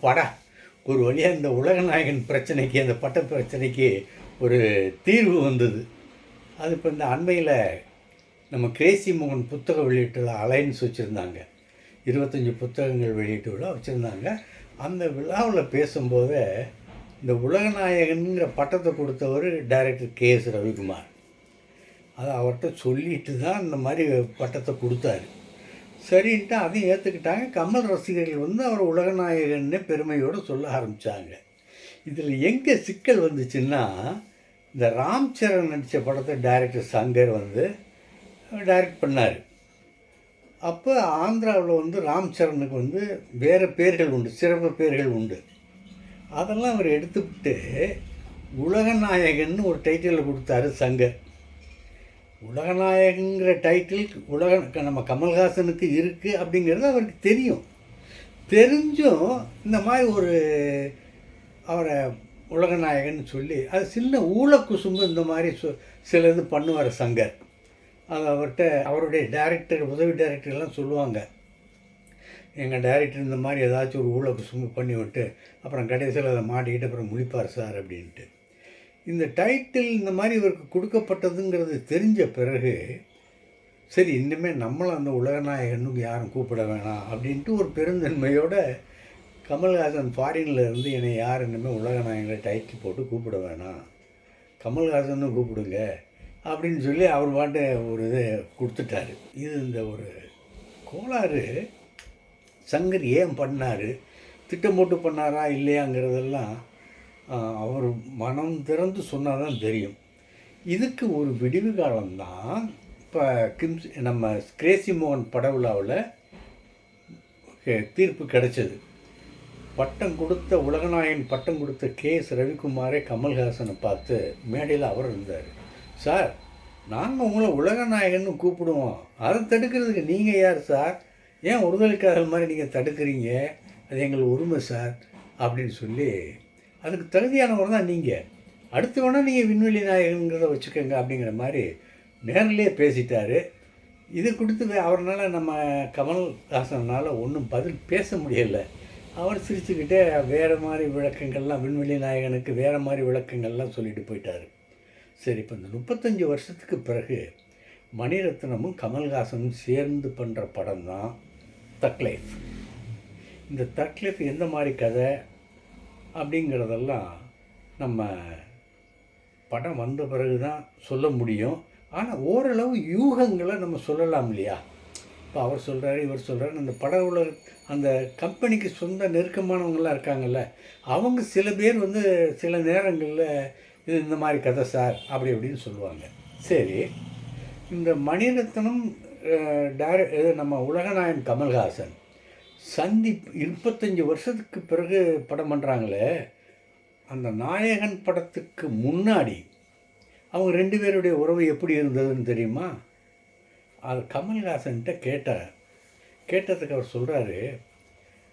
அப்பாடா ஒரு வழியாக இந்த உலகநாயகன் பிரச்சனைக்கு அந்த பட்ட பிரச்சனைக்கு ஒரு தீர்வு வந்தது. அது இப்போ இந்த அண்மையில் நம்ம கிரேசி மோகன் புத்தக வெளியீட்டில் அலைன்ஸ் வச்சுருந்தாங்க. இருபத்தஞ்சி புத்தகங்கள் வெளியீட்டு விழா வச்சுருந்தாங்க. அந்த விழாவில் பேசும்போது இந்த உலகநாயகனுங்கிற பட்டத்தை கொடுத்தவர் டைரக்டர் கே எஸ் ரவிக்குமார். அதை அவர்கிட்ட சொல்லிட்டு தான் இந்த மாதிரி பட்டத்தை கொடுத்தாரு. சரின்ட்டு அதையும் ஏற்றுக்கிட்டாங்க கமல் ரசிகர்கள் வந்து அவர் உலகநாயகன்னு பெருமையோடு சொல்ல ஆரம்பித்தாங்க இதில் எங்கே சிக்கல் வந்துச்சுன்னா இந்த ராம் சரண் நடித்த படத்தை டைரக்டர் சங்கர் வந்து டைரக்ட் பண்ணார். அப்போ ஆந்திராவில் வந்து ராம் சரணுக்கு வந்து வேறு பேர்கள் உண்டு சிறப்பு பேர்கள் உண்டு. அதெல்லாம் அவர் எடுத்துக்கிட்டு உலகநாயகன்னு ஒரு டைட்டிலில் கொடுத்தாரு சங்கர். உலகநாயகங்கிற டைட்டில் உலக நம்ம கமல்ஹாசனுக்கு இருக்குது அப்படிங்கிறது அவருக்கு தெரியும். தெரிஞ்சும் இந்த மாதிரி ஒரு அவரை உலகநாயகன் சொல்லி அது சின்ன ஊழக்குசும்பு இந்த மாதிரி சொ சில இது பண்ணுவார் சங்கர். அது அவர்கிட்ட அவருடைய டைரக்டர் உதவி டைரக்டர்லாம் சொல்லுவாங்க. எங்கள் டைரக்டர் இந்த மாதிரி ஏதாச்சும் ஒரு ஊழக்குசும்பு பண்ணி விட்டு அப்புறம் கடைசியில் அதை மாட்டிக்கிட்டு அப்புறம் முழிப்பார் சார் அப்படின்ட்டு. இந்த டைட்டில் இந்த மாதிரி இவருக்கு கொடுக்கப்பட்டதுங்கிறது தெரிஞ்ச பிறகு சரி இனிமேல் நம்மளும் அந்த உலகநாயகனுக்கு யாரும் கூப்பிட வேணாம் அப்படின்ட்டு ஒரு பெருந்தன்மையோட கமல்ஹாசன் ஃபாரினில் இருந்து என்னை யார் இனிமேல் உலகநாயகனை டைட்டில் போட்டு கூப்பிட வேணாம். கமல்ஹாசன் கூப்பிடுங்க அப்படின்னு சொல்லி அவர் பாட்டு ஒரு இது கொடுத்துட்டாரு. இது இந்த ஒரு கோளாறு. சங்கர் ஏன் பண்ணார்? திட்டம் போட்டு பண்ணாரா? இல்லையாங்கிறதெல்லாம் அவர் மனம் திறந்து சொன்னால் தான் தெரியும். இதுக்கு ஒரு விடிவு காலம்தான். இப்போ கிம்ஸ் நம்ம கிரேசி மோகன் பட விழாவில் தீர்ப்பு கிடைச்சது. பட்டம் கொடுத்த உலகநாயகன் பட்டம் கொடுத்த கே எஸ் ரவிக்குமாரே கமல்ஹாசனை பார்த்து மேடையில் அவர் இருந்தார். சார் நாங்கள் உங்களை உலகநாயகன்னு கூப்பிடுவோம். அதை தடுக்கிறதுக்கு நீங்கள் யார் சார்? ஏன் ஒருதலைக்காரர் மாதிரி நீங்கள் தடுக்கிறீங்க? அது எங்கள் உரிமை சார் அப்படின்னு சொல்லி அதுக்கு தகுதியானவர் தான் நீங்கள் அடுத்து வேணால் நீங்கள் விண்வெளி நாயகங்கிறத வச்சுக்கோங்க அப்படிங்கிற மாதிரி நேரிலே பேசிட்டாரு. இது கொடுத்து அவர்னால் நம்ம கமல்ஹாசனால் ஒன்றும் பதில் பேச முடியலை. அவர் சிரிச்சுக்கிட்டே வேறு மாதிரி விளக்கங்கள்லாம் விண்வெளி நாயகனுக்கு வேறு மாதிரி விளக்கங்கள்லாம் சொல்லிட்டு போயிட்டார். சரி இப்போ இந்த முப்பத்தஞ்சு வருஷத்துக்கு பிறகு மணிரத்னமும் கமல்ஹாசனும் சேர்ந்து பண்ணுற படம் தான் தக்லைஃப். இந்த தக்லைஃப் எந்த மாதிரி கதை? அப்படிங்கிறதெல்லாம் நம்ம படம் வந்த பிறகு தான் சொல்ல முடியும். ஆனால் ஓரளவு யூகங்களை நம்ம சொல்லலாம் இல்லையா? இப்போ அவர் சொல்கிறாரு இவர் சொல்கிறாரு அந்த பட உலக அந்த கம்பெனிக்கு சொந்த நெருக்கமானவங்களாம் இருக்காங்கல்ல அவங்க சில பேர் வந்து சில நேரங்களில் இது இந்த மாதிரி கதை சார் அப்படி அப்படின்னு சொல்லுவாங்க. சரி இந்த மணிரத்னம் டேர இது நம்ம உலகநாயகன் கமல்ஹாசன் சந்திப் இருபத்தஞ்சி வருஷத்துக்கு பிறகு படம் பண்ணுறாங்களே அந்த நாயகன் படத்துக்கு முன்னாடி அவங்க ரெண்டு பேருடைய உறவு எப்படி இருந்ததுன்னு தெரியுமா? அது கமல்ஹாசன்கிட்ட கேட்டார். கேட்டதுக்கு அவர் சொல்கிறாரு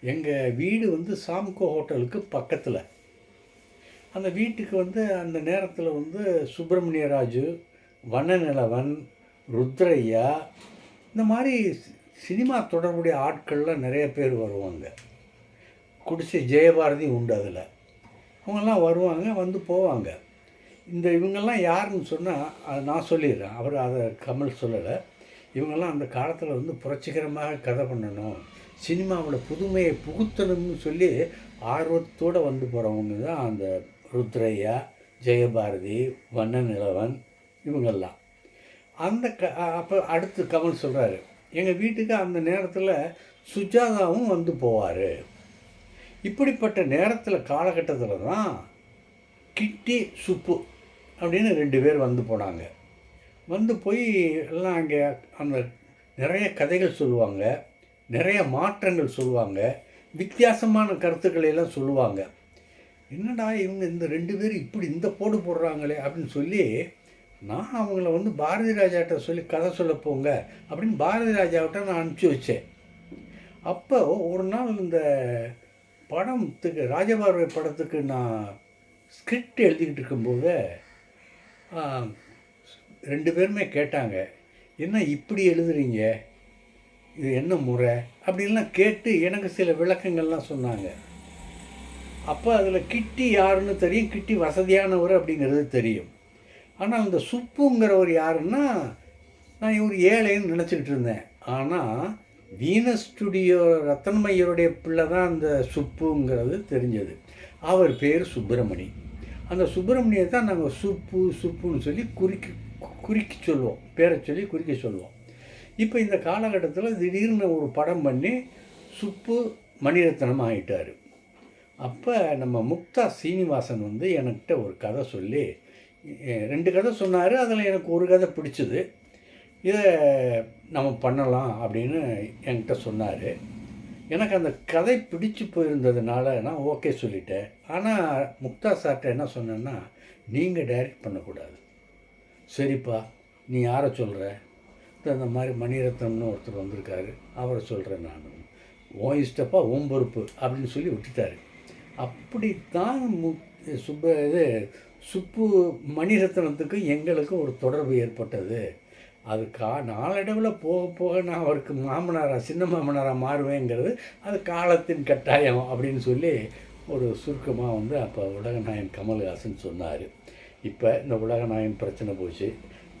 எங்கள் வீடு வந்து சாம்கோ ஹோட்டலுக்கு பக்கத்தில். அந்த வீட்டுக்கு வந்து அந்த நேரத்தில் வந்து சுப்பிரமணியராஜு வண்ணநிலவன் ருத்ரையா இந்த மாதிரி சினிமா தொடர்புடைய ஆட்கள்லாம் நிறைய பேர் வருவாங்க. குடிசை ஜெயபாரதி உண்டு அதில். அவங்கெல்லாம் வருவாங்க வந்து போவாங்க. இந்த இவங்கெல்லாம் யாருன்னு சொன்னால் அது நான் சொல்லிடுறேன். அவர் அதை கமல் சொல்லலை. இவங்கெல்லாம் அந்த காலத்தில் வந்து புரட்சிகரமாக கதை பண்ணணும் சினிமாவில் புதுமையை புகுத்தணும்னு சொல்லி ஆர்வத்தோடு வந்து போகிறவங்க தான் அந்த ருத்ரையா ஜெயபாரதி வண்ண நிலவன் இவங்கெல்லாம். அந்த க அப்போ அடுத்து கமல் சொல்கிறாரு எங்கள் வீட்டுக்கு அந்த நேரத்தில் சுஜாதாவும் வந்து போவார். இப்படிப்பட்ட நேரத்தில் காலகட்டத்தில் தான் கிட்டி சுப்பு அப்படின்னு ரெண்டு பேர் வந்து போனாங்க. வந்து போய் எல்லாம் அங்கே அந்த நிறைய கதைகள் சொல்லுவாங்க நிறைய மாற்றங்கள் சொல்லுவாங்க வித்தியாசமான கருத்துக்களை எல்லாம் சொல்லுவாங்க. என்னடா இவங்க இந்த ரெண்டு பேரும் இப்படி இந்த போடு போடுறாங்களே அப்படின்னு சொல்லி நான் அவங்கள வந்து பாரதி ராஜாட்ட சொல்லி கதை சொல்ல போங்க அப்படின்னு பாரதி ராஜாவிட்ட நான் அனுப்பிச்சி வச்சேன். அப்போ ஒரு நாள் இந்த படத்துக்கு ராஜபார்வை படத்துக்கு நான் ஸ்கிரிப்ட் எழுதிக்கிட்டு இருக்கும்போது ரெண்டு பேருமே கேட்டாங்க என்ன இப்படி எழுதுறீங்க? இது என்ன முறை? அப்படின்லாம் கேட்டு எனக்கு சில விளக்கங்கள்லாம் சொன்னாங்க. அப்போ அதில் கிட்டி யாருன்னு தெரியும் கிட்டி வசதியானவர் அப்படிங்கிறது தெரியும். ஆனால் அந்த சுப்புங்கிறவர் யாருன்னா நான் இவர் ஏழைன்னு நினச்சிக்கிட்டு இருந்தேன். ஆனால் வீனஸ் ஸ்டுடியோ ரத்தன்மையருடைய பிள்ளை தான் அந்த சுப்புங்கிறது தெரிஞ்சது. அவர் பேர் சுப்பிரமணி. அந்த சுப்பிரமணியை தான் நாங்கள் சுப்பு சுப்புன்னு சொல்லி குறிக்கி குறிக்கி சொல்லுவோம். பேரை சொல்லி குறிக்க சொல்லுவோம். இப்போ இந்த காலகட்டத்தில் திடீர்னு ஒரு படம் பண்ணி சுப்பு மணிரத்னம் ஆகிட்டார் அப்போ நம்ம முக்தா சீனிவாசன் வந்து என்கிட்ட ஒரு கதை சொல்லி ரெண்டு கதை சொன்னார் அதில் எனக்கு ஒரு கதை பிடிச்சது. இதை நம்ம பண்ணலாம் அப்படின்னு என்கிட்ட சொன்னார். எனக்கு அந்த கதை பிடிச்சி போயிருந்ததுனால நான் ஓகே சொல்லிட்டேன். ஆனால் முக்தா சார்கிட்ட என்ன சொன்னேன்னா நீங்கள் டைரக்ட் பண்ணக்கூடாது. சரிப்பா நீ யாரை சொல்கிற இந்த மாதிரி மணிரத்னம்னு ஒருத்தர் வந்திருக்காரு. அவரை சொல்கிறேன் நான். உன் இஷ்டப்பா உன் பொறுப்பு அப்படின்னு சொல்லி விட்டுட்டாரு. அப்படித்தான் முக் சுப்ப இது சுப்பு மணிரத்னத்துக்கும் எங்களுக்கும் ஒரு தொடர்பு ஏற்பட்டது. அது கா நாளடைவில் போக போக நான் அவருக்கு மாமனாராக சின்ன மாமனாராக மாறுவேங்கிறது அது காலத்தின் கட்டாயம் அப்படின்னு சொல்லி ஒரு சுருக்கமாக வந்து அப்போ உலகநாயன் கமல்ஹாசன் சொன்னார். இப்போ இந்த உலகநாயன் பிரச்சனை போச்சு.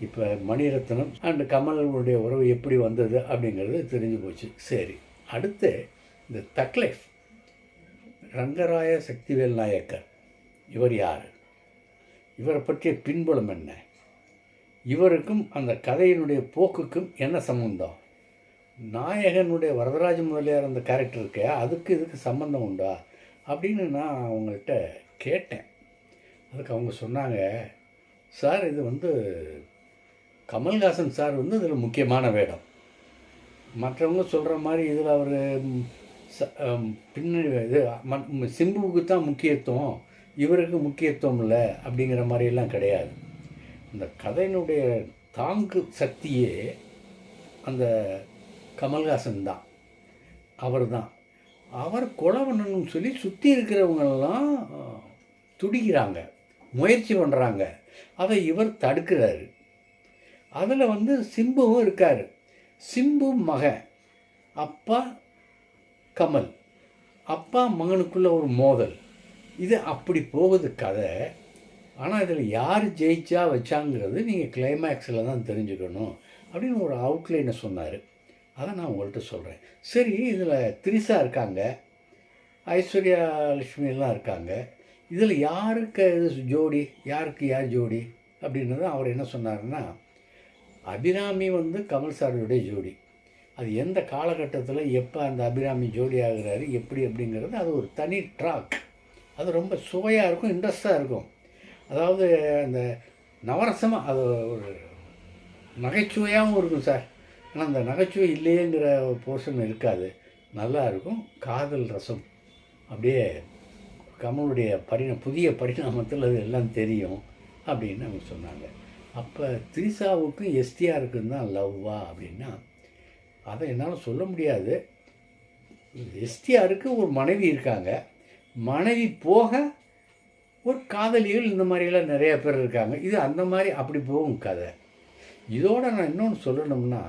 இப்போ மணிரத்னம் அண்ட் கமலுடைய உறவு எப்படி வந்தது அப்படிங்கிறது தெரிஞ்சு போச்சு. சரி அடுத்து இந்த தக்லைஃப் ரங்கராய சக்திவேல் நாயக்கர். இவர் யார்? இவரை பற்றிய பின்புலம் என்ன? இவருக்கும் அந்த கதையினுடைய போக்குக்கும் என்ன சம்பந்தம்? நாயகனுடைய வரதராஜ முதலியார் அந்த கேரக்டர் இருக்கே அதுக்கு இதுக்கு சம்பந்தம் உண்டா? அப்படின்னு நான் அவங்கள்ட்ட கேட்டேன். அதுக்கு அவங்க சொன்னாங்க சார் இது வந்து கமல்ஹாசன் சார் வந்து இதில் முக்கியமான வேடம். மற்றவங்க சொல்கிற மாதிரி இதில் அவர் பின்னணி இது சிம்புவுக்கு தான் முக்கியத்துவம். இவருக்கு முக்கியத்துவம் இல்லை அப்படிங்கிற மாதிரியெல்லாம் கிடையாது. இந்த கதையினுடைய தாங்கு சக்தியே அந்த கமல்ஹாசன் தான். அவர் தான். அவர் கொலை பண்ணணும்னு சொல்லி சுற்றி இருக்கிறவங்கெல்லாம் துடிக்கிறாங்க முயற்சி பண்ணுறாங்க அதை இவர் தடுக்கிறாரு. அதில் வந்து சிம்புவும் இருக்கார். சிம்பு மகன் அப்பா கமல் அப்பா மகனுக்குள்ள ஒரு மோதல். இது அப்படி போகுது கதை. ஆனால் இதில் யார் ஜெயிச்சா வச்சாங்கிறது நீங்கள் கிளைமேக்ஸில் தான் தெரிஞ்சுக்கணும் அப்படின்னு ஒரு அவுட்லைனை சொன்னார். அதை நான் உங்கள்கிட்ட சொல்கிறேன் சரி இதில் திரிசா இருக்காங்க. ஐஸ்வர்யா லட்சுமி எல்லாம் இருக்காங்க. இதில் யாருக்கு இது ஜோடி? யாருக்கு யார் ஜோடி? அப்படின்றது அவர் என்ன சொன்னார்னா அபிராமி வந்து கமல் சாருடைய ஜோடி. அது எந்த காலகட்டத்தில் எப்போ அந்த அபிராமி ஜோடி ஆகுறாரு எப்படி அப்படிங்கிறது அது ஒரு தனி ட்ராக் அது ரொம்ப சுவையாக இருக்கும் இன்ட்ரெஸ்டாக இருக்கும். அதாவது அந்த நவரசமாக அது ஒரு நகைச்சுவையாகவும் இருக்கும் சார். ஆனால் அந்த நகைச்சுவை இல்லையேங்கிற போர்ஷன் இருக்காது. நல்லா இருக்கும். காதல் ரசம். அப்படியே கமலுடைய பரிணா புதிய பரிணாமத்தில் அது எல்லாம் தெரியும் அப்படின்னு அவங்க சொன்னாங்க. அப்போ திரிசாவுக்கும் எஸ்டிஆருக்கும் தான் லவ்வா அப்படின்னா அதை என்னால் சொல்ல முடியாது. எஸ்டிஆருக்கு ஒரு மனைவி இருக்காங்க. மனைவி போக ஒரு காதலிகள் இந்த மாதிரியெல்லாம் நிறைய பேர் இருக்காங்க. இது அந்த மாதிரி அப்படி போகும் கதை. இதோட நான் இன்னொன்று சொல்லணும்னா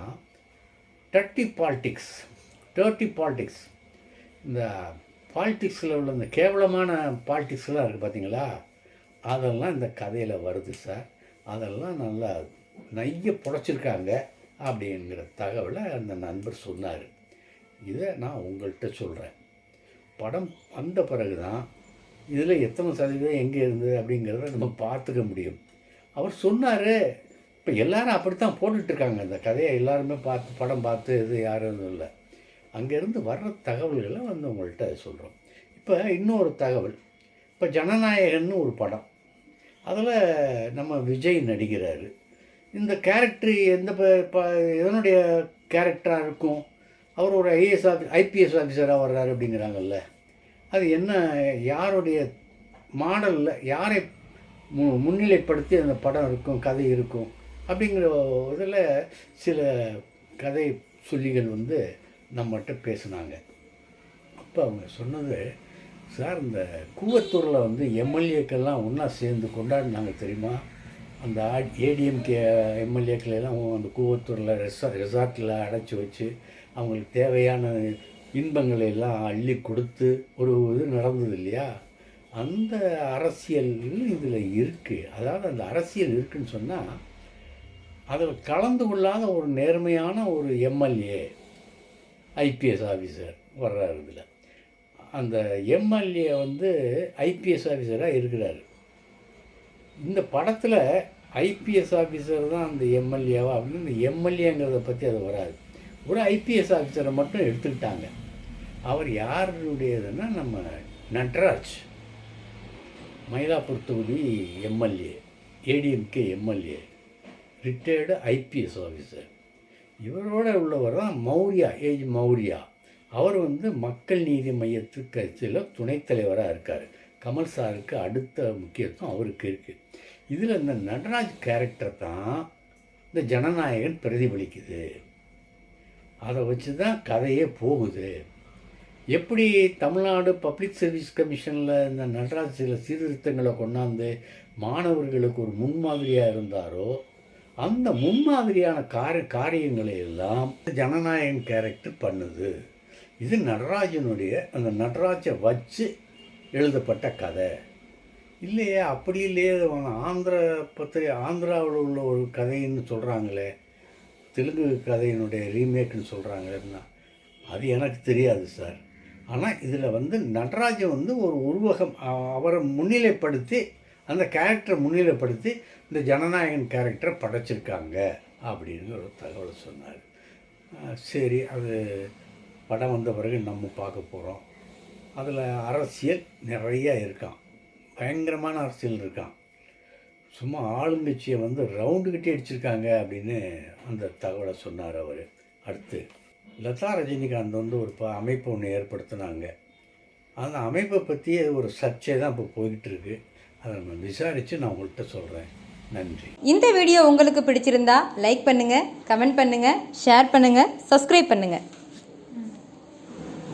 டர்ட்டி பாலிட்டிக்ஸ் டர்ட்டி பாலிட்டிக்ஸ் இந்த பாலிட்டிக்ஸில் உள்ள இந்த கேவலமான பாலிட்டிக்ஸ்லாம் இருக்குது பார்த்தீங்களா அதெல்லாம் இந்த கதையில் வருது சார் அதெல்லாம் நல்லா நைய புடைச்சிருக்காங்க அப்படிங்கிற தகவலை அந்த நண்பர் சொன்னார். இதை நான் உங்கள்கிட்ட சொல்கிறேன் படம் வந்த பிறகு தான் இதில் எத்தனை சதவீதம் எங்கே இருந்தது அப்படிங்கிறத நம்ம பார்த்துக்க முடியும். அவர் சொன்னார் இப்போ எல்லாரும் அப்படித்தான் போட்டுட்ருக்காங்க அந்த கதையை எல்லாருமே பார்த்து படம் பார்த்து இது யாரும் இல்லை. அங்கேருந்து வர்ற தகவல்களை வந்து உங்கள்கிட்ட சொல்கிறோம் இப்போ இன்னொரு தகவல் இப்போ ஜனநாயகன்னு ஒரு படம். அதில் நம்ம விஜய் நடிக்கிறாரு. இந்த கேரக்டர் எந்த ப- ப- எதனுடைய கேரக்டராக இருக்கும்? அவர் ஒரு ஐஏஎஸ் ஆஃபீஸ் ஐபிஎஸ் ஆஃபீஸராக வர்றாரு அப்படிங்கிறாங்கல்ல. அது என்ன யாருடைய மாடலில் யாரை மு முன்னிலைப்படுத்தி அந்த படம் இருக்கும் கதை இருக்கும் அப்படிங்கிற இதில் சில கதை சொல்லிகள் வந்து நம்மகிட்ட பேசுனாங்க. அப்போ அவங்க சொன்னது சார் இந்த கூவத்தூரில் வந்து எம்எல்ஏக்கெல்லாம் ஒன்றா சேர்ந்து கொண்டாடினாங்க தெரியுமா? அந்த ஏடிஎம்கே எம்எல்ஏக்களெல்லாம் அந்த கூவத்தூரில் ரெசா ரெசார்ட்டில் அடைச்சி வச்சு அவங்களுக்கு தேவையான இன்பங்களை எல்லாம் அள்ளி கொடுத்து ஒரு இது நடந்தது இல்லையா அந்த அரசியல் இதில் இருக்குது அதாவது அந்த அரசியல் இருக்குன்னு சொன்னால் அதில் கலந்து கொள்ளாத ஒரு நேர்மையான ஒரு எம்எல்ஏ ஐபிஎஸ் ஆஃபீஸர் வர்றாரு இதில். அந்த எம்எல்ஏ வந்து ஐபிஎஸ் ஆஃபீஸராக இருக்கிறாரு. இந்த படத்தில் ஐபிஎஸ் ஆஃபீஸர் தான் அந்த எம்எல்ஏவா அப்படின்னு இந்த எம்எல்ஏங்கிறத பற்றி அது வராது. ஒரு ஐபிஎஸ் ஆஃபீஸரை மட்டும் எடுத்துக்கிட்டாங்க. அவர் யாருடையதுன்னா நம்ம நட்ராஜ். மயிலாப்பூர் தொகுதி MLA ADMK MLA retired IPS officer இவரோட உள்ளவர் தான் மௌரியா ஏஜ் மௌரியா. அவர் வந்து மக்கள் நீதி மையத்து கட்சியில் துணைத் தலைவராக இருக்கார். கமல் சாருக்கு அடுத்த முக்கியத்துவம் அவருக்கு இருக்குது இதில் இந்த நடராஜ் கேரக்டர் தான் இந்த ஜனநாயகன் பிரதிபலிக்குது. அதை வச்சு தான் கதையே போகுது. எப்படி தமிழ்நாடு பப்ளிக் சர்வீஸ் கமிஷனில் இந்த நடராஜ் சில சீர்திருத்தங்களை கொண்டாந்து மாணவர்களுக்கு ஒரு முன்மாதிரியாக இருந்தாரோ அந்த முன்மாதிரியான கார காரியங்களை எல்லாம் ஜனநாயகன் கேரக்டர் பண்ணுது. இது நடராஜனுடைய அந்த நடராஜை வச்சு எழுதப்பட்ட கதை. இல்லையே அப்படி இல்லையே ஆந்திர பத்திரி ஆந்திராவில் உள்ள ஒரு கதைன்னு சொல்கிறாங்களே தெலுங்கு கதையினுடைய ரீமேக்னு சொல்கிறாங்களேன்னா அது எனக்கு தெரியாது சார். ஆனால் இதில் வந்து நடராஜன் வந்து ஒரு உருவகம் அவரை முன்னிலைப்படுத்தி அந்த கேரக்டரை முன்னிலைப்படுத்தி இந்த ஜனநாயகன் கேரக்டரை படைச்சிருக்காங்க அப்படின்னு ஒரு தகவலை சொன்னார். சரி அது படம் வந்த பிறகு நம்ம பார்க்க போகிறோம் அதில் அரசியல் நிறைய இருக்கான் பயங்கரமான அரசியல் இருக்கான் சும்மா ஆளுங்கட்சியை வந்து ரவுண்டு கட்டி அடிச்சிருக்காங்க அப்படின்னு அந்த தகவலை சொன்னார் அவர். அடுத்து லதா ரஜினிகாந்த் வந்து ஒரு ப அமைப்பு ஒன்று ஏற்படுத்தினாங்க. அந்த அமைப்பை பற்றி ஒரு சர்ச்சை தான் இப்போ போய்கிட்டு இருக்கு. அதை நம்ம விசாரித்து நான் உங்கள்கிட்ட சொல்கிறேன் நன்றி. இந்த வீடியோ உங்களுக்கு பிடிச்சிருந்தா லைக் பண்ணுங்கள் கமெண்ட் பண்ணுங்கள் ஷேர் பண்ணுங்கள் சப்ஸ்கிரைப் பண்ணுங்கள்